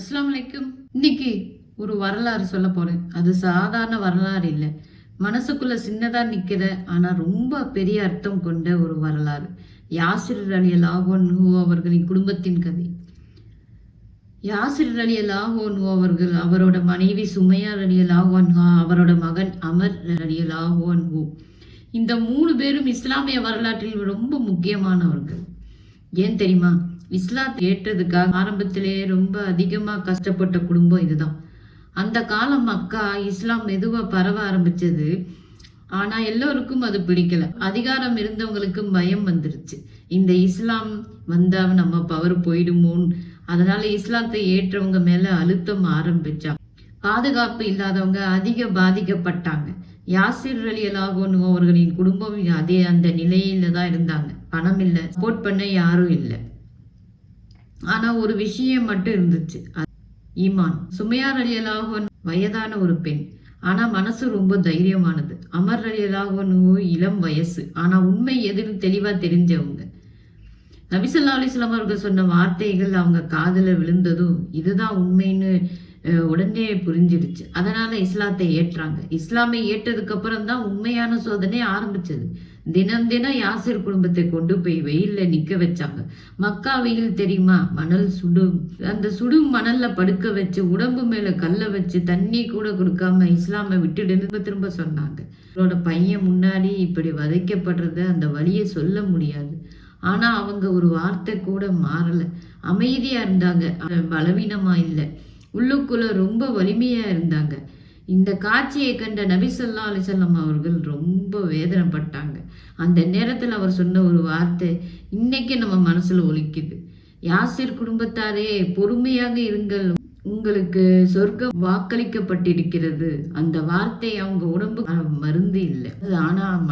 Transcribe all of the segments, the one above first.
அஸ்ஸலாமு அலைக்கும். இன்னைக்கு ஒரு வரலாறு சொல்ல போறேன். அது சாதாரண வரலாறு இல்லை. மனசுக்குள்ள சின்னதா நிக்கிற ஆனா ரொம்ப பெரிய அர்த்தம் கொண்ட ஒரு வரலாறு. யாசிர் அலி லாகோன்ஹூ அவர்களின் குடும்பத்தின் கதை. யாசிர் அலி லாகோன்ஹூ அவர்கள் அவரோட மனைவி சுமையா அலி லாகோன்ஹா அவரோட மகன் அமர் அலி லாகோன்ஹூ இந்த மூணு பேரும் இஸ்லாமிய வரலாற்றில் ரொம்ப முக்கியமானவர்கள். ஏன் தெரியுமா? இஸ்லாத்தை ஏற்றதுக்காக ஆரம்பத்திலே ரொம்ப அதிகமாக கஷ்டப்பட்ட குடும்பம் இதுதான். அந்த காலம் மக்கா இஸ்லாம் மெதுவாக பரவ ஆரம்பிச்சது. ஆனால் எல்லோருக்கும் அது பிடிக்கல. அதிகாரம் இருந்தவங்களுக்கு பயம் வந்துருச்சு. இந்த இஸ்லாம் வந்தால் நம்ம பவர் போயிடுமோன்னு. அதனால இஸ்லாத்தை ஏற்றவங்க மேலே அழுத்தம் ஆரம்பிச்சா. பாதுகாப்பு இல்லாதவங்க அதிக பாதிக்கப்பட்டாங்க. யாசிர் அலி அவர்களின் குடும்பம் அதே அந்த நிலையில தான் இருந்தாங்க. பணம் இல்லை சப்போர்ட் பண்ண யாரும் இல்லை. ஆனா ஒரு விஷயம் மட்டும் இருந்துச்சு. ஈமான். சுமையார் அலி வயதான ஒரு பெண். ஆனா மனசு ரொம்ப தைரியமானது. அமர் அலி இளம் வயசு. ஆனா உண்மை எதுன்னு தெளிவா தெரிஞ்சவங்க. நபிசல்லா அலிஸ்லாம் அவர்கள் சொன்ன வார்த்தைகள் அவங்க காதுல விழுந்ததும் இதுதான் உண்மைன்னு அஹ், உடனே புரிஞ்சிடுச்சு. அதனால இஸ்லாத்தை ஏற்றாங்க. இஸ்லாமை ஏற்றதுக்கு அப்புறம் தான் உண்மையான சோதனை ஆரம்பிச்சது. தினம் தினம் யாசர் குடும்பத்தை கொண்டு போய் வெயில்ல நிக்க வச்சாங்க. மக்கா வெயில் தெரியுமா? மணல் சுடும். அந்த சுடும் மணல்ல படுக்க வச்சு உடம்பு மேல கல்ல வச்சு தண்ணி கூட கொடுக்காம இஸ்லாமை விட்டுடுன்னு திரும்ப திரும்ப சொன்னாங்க. அவரோட பையன் முன்னாடி இப்படி வதைக்கப்படுறத அந்த வழியை சொல்ல முடியாது. ஆனா அவங்க ஒரு வார்த்தை கூட மாறல. அமைதியா இருந்தாங்க. பலவீனமா இல்லை. உள்ளுக்குள்ள ரொம்ப வலிமையா இருந்தாங்க. இந்த காட்சியை கண்ட நபி ஸல்லல்லாஹு அலைஹி அவர்கள் ரொம்ப வேதனைப்பட்டாங்க. அந்த நேரத்தில் அவர் சொன்ன ஒரு வார்த்தை இன்னைக்கு நம்ம மனசில் ஒலிக்குது. யாசிர் குடும்பத்தாரே பொறுமையாக இருங்கள். உங்களுக்கு சொர்க்கம் வாக்களிக்கப்பட்டிருக்கிறது. அந்த வார்த்தை அவங்க உடம்பு மருந்து இல்லை. அது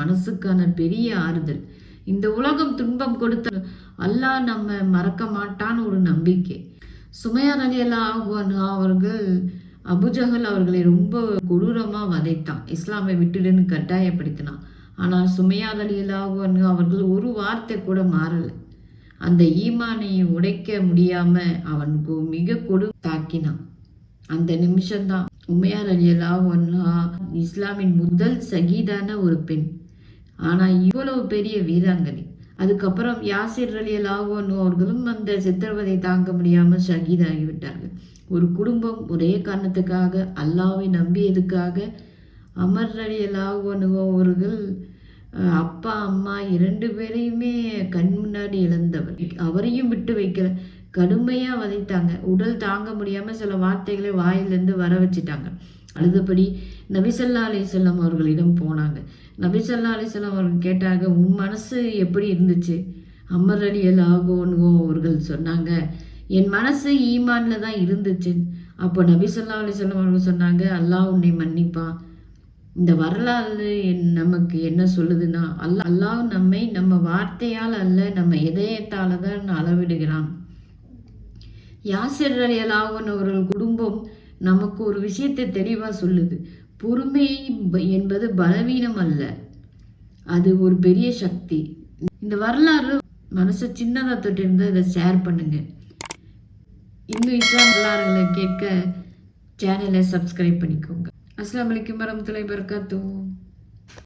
மனசுக்கான பெரிய ஆறுதல். இந்த உலகம் துன்பம் கொடுத்த அல்லாஹ் நம்ம மறக்க மாட்டான்னு ஒரு நம்பிக்கை. சுமையார் அலி அல்லாஹ் அவர்கள் அபுஜஹல் அவர்களை ரொம்ப கொடூரமா வதைத்தான். இஸ்லாமை விட்டுடுன்னு கட்டாயப்படுத்தினான். ஆனால் சுமையார் அலி அல்லாஹ் அவர்கள் ஒரு வார்த்தை கூட மாறலை. அந்த ஈமானை உடைக்க முடியாம அவனுக்கு மிக கொடு தாக்கினான். அந்த நிமிஷம்தான் உமையார் அலி இஸ்லாமின் முதல் சகிதான ஒரு பெண். ஆனா இவ்வளவு பெரிய வீராங்கனை. அதுக்கப்புறம் யாசிர் அலி அவர்களும் அந்த சித்திரவதை தாங்க முடியாம சகிதாகிவிட்டார்கள் ஒரு குடும்பம் ஒரே காரணத்துக்காக அல்லாவை நம்பியதுக்காக அமர் அவர்கள் அப்பா அம்மா இரண்டு பேரையுமே கண் முன்னாடி இழந்தவர். அவரையும் விட்டு வைக்கல கடுமையாக வதைத்தாங்க. உடல் தாங்க முடியாமல் சில வார்த்தைகளை வாயிலிருந்து வர வச்சிட்டாங்க. அழுதபடி நபிசல்லா அலிசல்லாம் அவர்களிடம் போனாங்க. நபிசல்லா அலிசல்லாம் அவர்கள் கேட்டாங்க உன் மனசு எப்படி இருந்துச்சு? அமர் அலி ஆகோனுவோ அவர்கள் சொன்னாங்க என் மனசு ஈமான்ல தான் இருந்துச்சு. அப்போ நபிசல்லா அலிசல்லாம் அவங்க சொன்னாங்க அல்லாஹ் உன்னை மன்னிப்பான் இந்த வரலாறு என்- நமக்கு என்ன சொல்லுதுன்னா அல்லா அல்லாஹ் நம்மை நம்ம வார்த்தையால் அல்ல நம்ம இதயத்தால் தான் அளவிடுகிறான். யாசிர் அலியலாவன் அவர்கள் குடும்பம் நமக்கு ஒரு விஷயத்தை தெளிவாக சொல்லுது. பொறுமை என்பது பலவீனம் அல்ல. அது ஒரு பெரிய சக்தி. இந்த வரலாறு மனசை சின்னதாக தொட்டு இதை ஷேர் பண்ணுங்கள் இன்னும் இஸ்லாம் வரலாறுகளை கேட்க சேனலை சப்ஸ்கிரைப் பண்ணிக்கோங்க. அஸ்ஸலாமு அலைக்கும் வரமத்துல்லாஹி வபரகாத்துஹு.